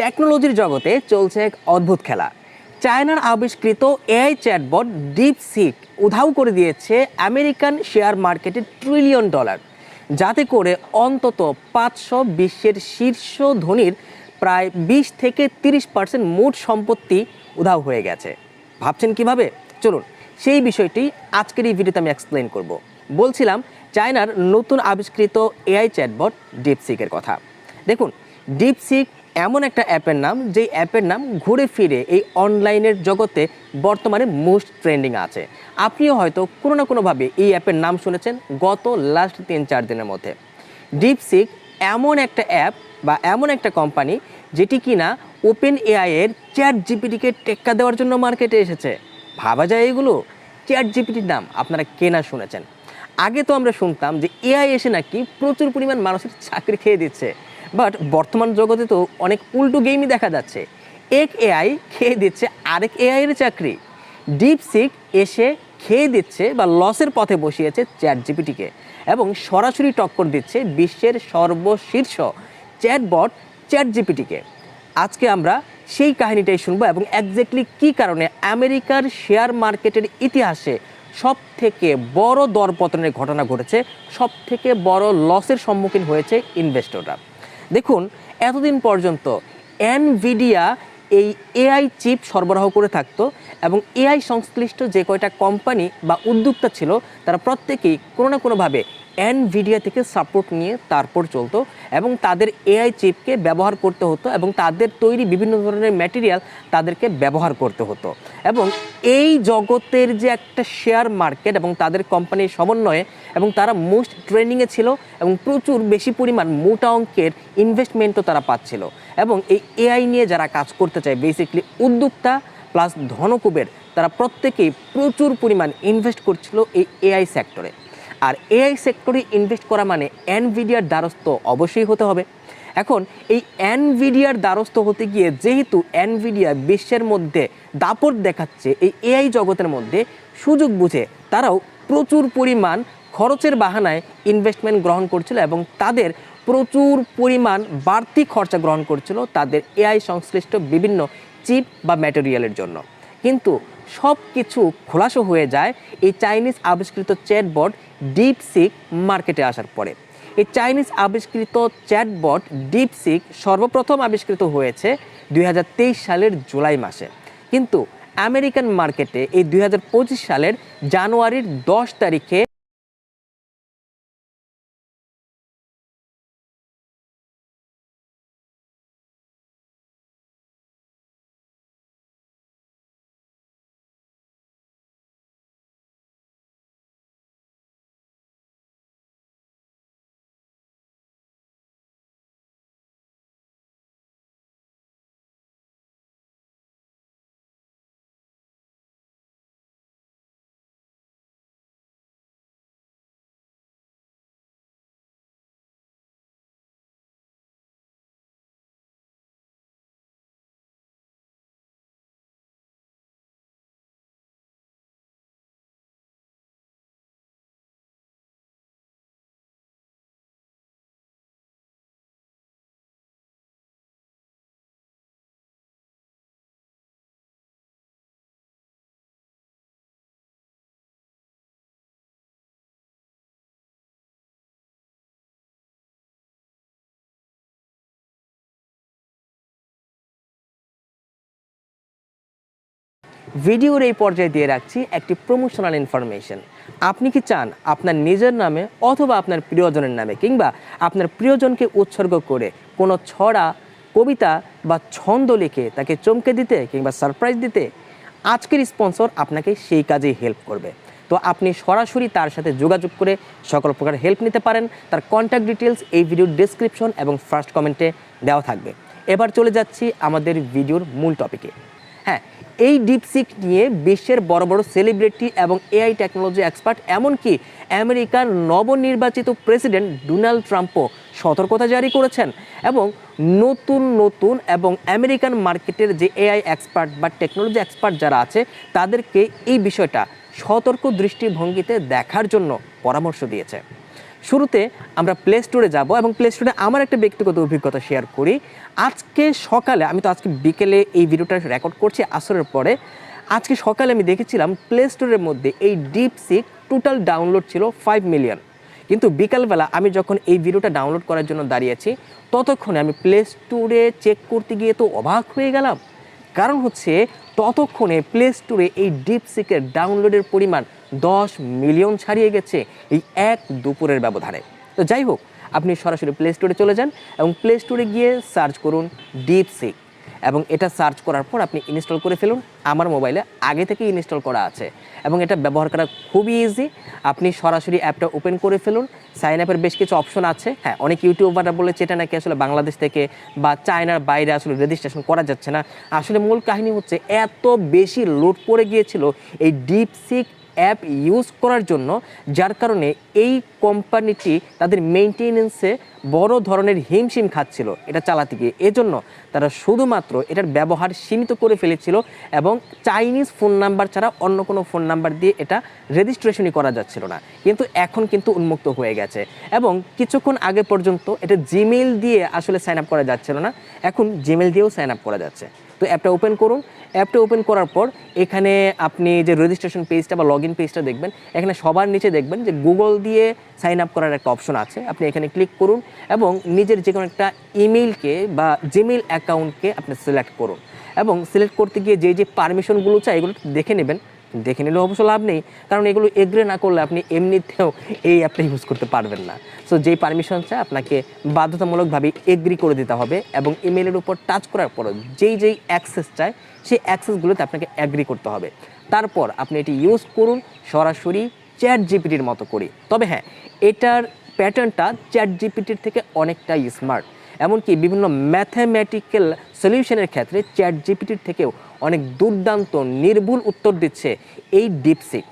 টেকনোলজির জগতে চলছে এক অদ্ভুত খেলা। চায়নার আবিষ্কৃত এআই চ্যাটবট ডিপ সিক উধাও করে দিয়েছে আমেরিকান শেয়ার মার্কেটে ট্রিলিয়ন ডলার, যাতে করে অন্তত পাঁচশো বিশ্বের শীর্ষ ধনীর প্রায় বিশ থেকে তিরিশ পার্সেন্ট মোট সম্পত্তি উধাও হয়ে গেছে। ভাবছেন কীভাবে? চলুন, সেই বিষয়টি আজকের এই ভিডিওতে আমি এক্সপ্লেন করব। বলছিলাম চায়নার নতুন আবিষ্কৃত এআই চ্যাটবট ডিপসিকের কথা। দেখুন ডিপসিক এমন একটা অ্যাপের নাম, যেই অ্যাপের নাম ঘুরে ফিরে এই অনলাইনের জগতে বর্তমানে মোস্ট ট্রেন্ডিং আছে। আপনিও হয়তো কোনো না কোনোভাবে এই অ্যাপের নাম শুনেছেন গত লাস্ট তিন চার দিনের মধ্যে। ডিপসিক এমন একটা অ্যাপ বা এমন একটা কোম্পানি, যেটি কিনা ওপেন এআইয়ের চ্যাট জিপিটিকে টেক্কা দেওয়ার জন্য মার্কেটে এসেছে। ভাবা যায় এগুলো? চ্যাট জিপিটির নাম আপনারা কেনা শুনেছেন। আগে তো আমরা শুনতাম যে এআই এসে নাকি প্রচুর পরিমাণ মানুষের চাকরি খেয়ে দিচ্ছে। বাট বর্তমান জগতে তো অনেক উল্টো গেমই দেখা যাচ্ছে। এক এআই খেয়ে দিচ্ছে আরেক এআই এর চাকরি। ডিপসিক এসে খেয়ে দিচ্ছে বা লসের পথে বসিয়েছে চ্যাট জিপিটিকে এবং সরাসরি টক্কর দিচ্ছে বিশ্বের সর্বশীর্ষ চ্যাটবট চ্যাট জিপিটিকে আজকে আমরা সেই কাহিনীটাই শুনব এবং একজ্যাক্টলি কী কারণে আমেরিকার শেয়ার মার্কেটের ইতিহাসে সব থেকে বড় দরপতনের ঘটনা ঘটেছে সব থেকে বড় লসের সম্মুখীন হয়েছে ইনভেস্টররা দেখুন, এতদিন পর্যন্ত এনভিডিয়া এই এআই চিপ সরবরাহ করে থাকতো এবং এআই সংশ্লিষ্ট যে কয়টা কোম্পানি বা উদ্যোক্তা ছিল, তারা প্রত্যেকেই কোনো না কোনোভাবে এনভিডিয়া থেকে সাপোর্ট নিয়ে তারপর চলতো এবং তাদের এআই চিপকে ব্যবহার করতে হতো এবং তাদের তৈরি বিভিন্ন ধরনের ম্যাটেরিয়াল তাদেরকে ব্যবহার করতে হতো। এবং এই জগতের যে একটা শেয়ার মার্কেট এবং তাদের কোম্পানির সমন্বয়ে এবং তারা মোস্ট ট্রেনিংয়ে ছিল এবং প্রচুর বেশি পরিমাণ মোটা অঙ্কের ইনভেস্টমেন্টও তারা পাচ্ছিল। এবং এই এআই নিয়ে যারা কাজ করতে চায় বেসিকলি উদ্যোক্তা প্লাস ধনকুবের, তারা প্রত্যেকেই প্রচুর পরিমাণ ইনভেস্ট করছিল এই এআই সেক্টরে আর এআই সেক্টরে ইনভেস্ট করা মানে এনভিডিয়ার দ্বারস্থ অবশ্যই হতে হবে। এখন এই এনভিডিয়ার দ্বারস্থ হতে গিয়ে যেহেতু এনভিডিয়া বিশ্বের মধ্যে দাপট দেখাচ্ছে, এই এআই জগতের মধ্যে সুযোগ বুঝে তারাও প্রচুর পরিমাণ খরচের বাহানায় ইনভেস্টমেন্ট গ্রহণ করছিল এবং তাদের প্রচুর পরিমাণ বাড়তি খরচা গ্রহণ করছিল তাদের এআই সংশ্লিষ্ট বিভিন্ন চিপ বা ম্যাটেরিয়ালের জন্য। কিন্তু সব কিছু খোলাসো হয়ে যায় এই চাইনিজ আবিষ্কৃত চ্যাটবট ডিপসিক মার্কেটে আসার পরে। এই চাইনিজ আবিষ্কৃত চ্যাটবট ডিপসিক সর্বপ্রথম আবিষ্কৃত হয়েছে দুই হাজার তেইশ সালের জুলাই মাসে। কিন্তু আমেরিকান মার্কেটে এই দুই হাজার পঁচিশ সালের জানুয়ারির দশ তারিখে ভিডিওর এই পর্যায়ে দিয়ে রাখছি একটি প্রমোশনাল ইনফরমেশন আপনি কি চান আপনার নিজের নামে অথবা আপনার প্রিয়জনের নামে কিংবা আপনার প্রিয়জনকে উৎসর্গ করে কোনো ছড়া, কবিতা বা ছন্দ লিখে তাকে চমকে দিতে কিংবা সারপ্রাইজ দিতে আজকের স্পন্সর আপনাকে সেই কাজেই হেল্প করবে। তো আপনি সরাসরি তার সাথে যোগাযোগ করে সকল প্রকার হেল্প নিতে পারেন। তার কন্ট্যাক্ট ডিটেলস এই ভিডিওর ডেসক্রিপশন এবং ফার্স্ট কমেন্টে দেওয়া থাকবে। এবার চলে যাচ্ছি আমাদের ভিডিওর মূল টপিকে হ্যাঁ এই ডিপসিক নিয়ে বিশ্বের বড় বড় সেলিব্রিটি এবং এআই টেকনোলজি এক্সপার্ট এমনকি আমেরিকার নবনির্বাচিত প্রেসিডেন্ট ডোনাল্ড ট্রাম্পও সতর্কতা জারি করেছেন এবং নতুন নতুন এবং আমেরিকান মার্কেটের যে এআই এক্সপার্ট বা টেকনোলজি এক্সপার্ট যারা আছে, তাদেরকে এই বিষয়টা সতর্ক দৃষ্টিভঙ্গিতে দেখার জন্য পরামর্শ দিয়েছে। শুরুতে আমরা প্লে স্টোরে যাব এবং প্লে স্টোরে আমার একটা ব্যক্তিগত অভিজ্ঞতা শেয়ার করি। আজকে সকালে, আমি তো আজকে বিকেলে এই ভিডিওটা রেকর্ড করছি আসরের পরে, আজকে সকালে আমি দেখেছিলাম প্লে স্টোরের মধ্যে এই ডিপ সিক টোটাল ডাউনলোড ছিল ফাইভ মিলিয়ন কিন্তু বিকালবেলা আমি যখন এই ভিডিওটা ডাউনলোড করার জন্য দাঁড়িয়েছি ততক্ষণে আমি প্লে স্টোরে চেক করতে গিয়ে তো অবাক হয়ে গেলাম। কারণ হচ্ছে ততক্ষণে প্লে স্টোরে এই ডিপ ডিপসিকের ডাউনলোডের পরিমাণ দশ মিলিয়ন ছাড়িয়ে গেছে এই এক দুপুরের ব্যবধানে। তো যাই হোক, আপনি সরাসরি প্লে স্টোরে চলে যান এবং প্লে স্টোরে গিয়ে সার্চ করুন ডিপ ডিপসিক এবং এটা সার্চ করার পর আপনি ইনস্টল করে ফেলুন। আমার মোবাইলে আগে থেকে ইনস্টল করা আছে এবং এটা ব্যবহার করা খুবই ইজি আপনি সরাসরি অ্যাপটা ওপেন করে ফেলুন। সাইন আপের বেশ কিছু অপশন আছে। হ্যাঁ অনেক ইউটিউবাররা বলেছে এটা নাকি আসলে বাংলাদেশ থেকে বা চায়নার বাইরে আসলে রেজিস্ট্রেশন করা যাচ্ছে না। আসলে মূল কাহিনী হচ্ছে এত বেশি লোড পড়ে গিয়েছিল এই ডিপসিক অ্যাপ ইউজ করার জন্য, যার কারণে এই কোম্পানিটি তাদের মেনটেনেন্সে বড় ধরনের হিমশিম খাচ্ছিল, এটা চালাতে গিয়ে। এজন্য তারা শুধুমাত্র এটার ব্যবহার সীমিত করে ফেলেছিল এবং চাইনিজ ফোন নাম্বার ছাড়া অন্য কোনো ফোন নাম্বার দিয়ে এটা রেজিস্ট্রেশনই করা যাচ্ছিল না। কিন্তু এখন কিন্তু উন্মুক্ত হয়ে গেছে এবং কিছুক্ষণ আগে পর্যন্ত এটা জিমেল দিয়ে আসলে সাইন আপ করা যাচ্ছিল না, এখন জিমেল দিয়েও সাইন আপ করা যাচ্ছে। তো অ্যাপটা ওপেন করুন। অ্যাপটা ওপেন করার পর এখানে আপনি যে রেজিস্ট্রেশন পেজটা বা লগ ইন পেজটা দেখবেন, এখানে সবার নিচে দেখবেন যে গুগল দিয়ে সাইন আপ করার একটা অপশন আছে। আপনি এখানে ক্লিক করুন এবং নিজের যে কোনো একটা ইমেইলকে বা জিমেইল অ্যাকাউন্টকে আপনি সিলেক্ট করুন। এবং সিলেক্ট করতে গিয়ে যে যে পারমিশনগুলো চাই এগুলো দেখে নেবেন। দেখে নিলে অবশ্য লাভ নেই। কারণ এগুলো এগ্রে না করলে আপনি এমনিতেও এই অ্যাপটা ইউজ করতে পারবেন না। সো যেই পারমিশন চাই আপনাকে বাধ্যতামূলকভাবে এগ্রি করে দিতে হবে এবং ইমেলের উপর টাচ করার পর যেই যেই অ্যাক্সেস চায়, সেই অ্যাক্সেসগুলোতে আপনাকে অ্যাগ্রি করতে হবে। তারপর আপনি এটি ইউজ করুন সরাসরি চ্যাট জিপিটির মতো করে। তবে হ্যাঁ এটার প্যাটার্নটা চ্যাট জিপিটির থেকে অনেকটাই স্মার্ট এমনকি বিভিন্ন ম্যাথামেটিক্যাল সলিউশনের ক্ষেত্রে চ্যাট জিপিটির থেকেও অনেক দুর্দান্ত নির্ভুল উত্তর দিচ্ছে এই ডিপসিক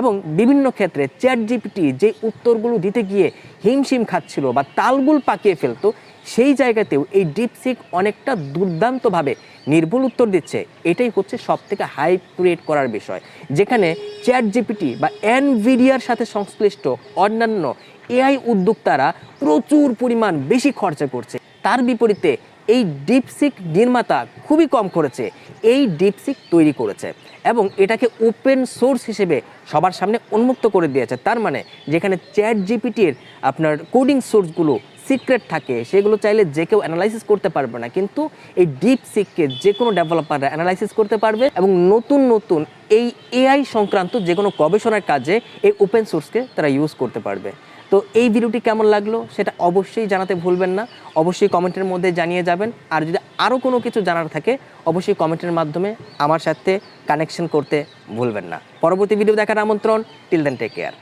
এবং বিভিন্ন ক্ষেত্রে চ্যাট জিপিটি যে উত্তরগুলো দিতে গিয়ে হিমশিম খাচ্ছিল বা তালগুল পাকিয়ে ফেলতো, সেই জায়গাতেও এই ডিপসিক অনেকটা দুর্দান্তভাবে নির্ভুল উত্তর দিচ্ছে। এটাই হচ্ছে সব থেকে হাই ক্রিয়েট করার বিষয়। যেখানে চ্যাট জিপিটি বা এনভিডিয়ার সাথে সংশ্লিষ্ট অন্যান্য এআই উদ্যোক্তারা প্রচুর পরিমাণ বেশি খরচা করছে। তার বিপরীতে এই ডিপসিক নির্মাতা খুবই কম করেছে। এই ডিপসিক তৈরি করেছে এবং এটাকে ওপেন সোর্স হিসেবে সবার সামনে উন্মুক্ত করে দিয়েছে। তার মানে যেখানে চ্যাট জিপিটির আপনার কোডিং সোর্সগুলো সিক্রেট থাকে, সেগুলো চাইলে যে কেউ অ্যানালাইসিস করতে পারবে না। কিন্তু এই ডিপ সিককে যে কোনো ডেভেলপাররা অ্যানালাইসিস করতে পারবে এবং নতুন নতুন এই এআই সংক্রান্ত যে কোনো গবেষণার কাজে এই ওপেন সোর্সকে তারা ইউজ করতে পারবে। তো এই ভিডিওটি কেমন লাগল সেটা অবশ্যই জানাতে ভুলবেন না। অবশ্যই কমেন্টের মধ্যে জানিয়ে যাবেন। আর যদি আরও কোনো কিছু জানার থাকে, অবশ্যই কমেন্টের মাধ্যমে আমার সাথে কানেকশন করতে ভুলবেন না। পরবর্তী ভিডিও দেখার আমন্ত্রণ। Till then take care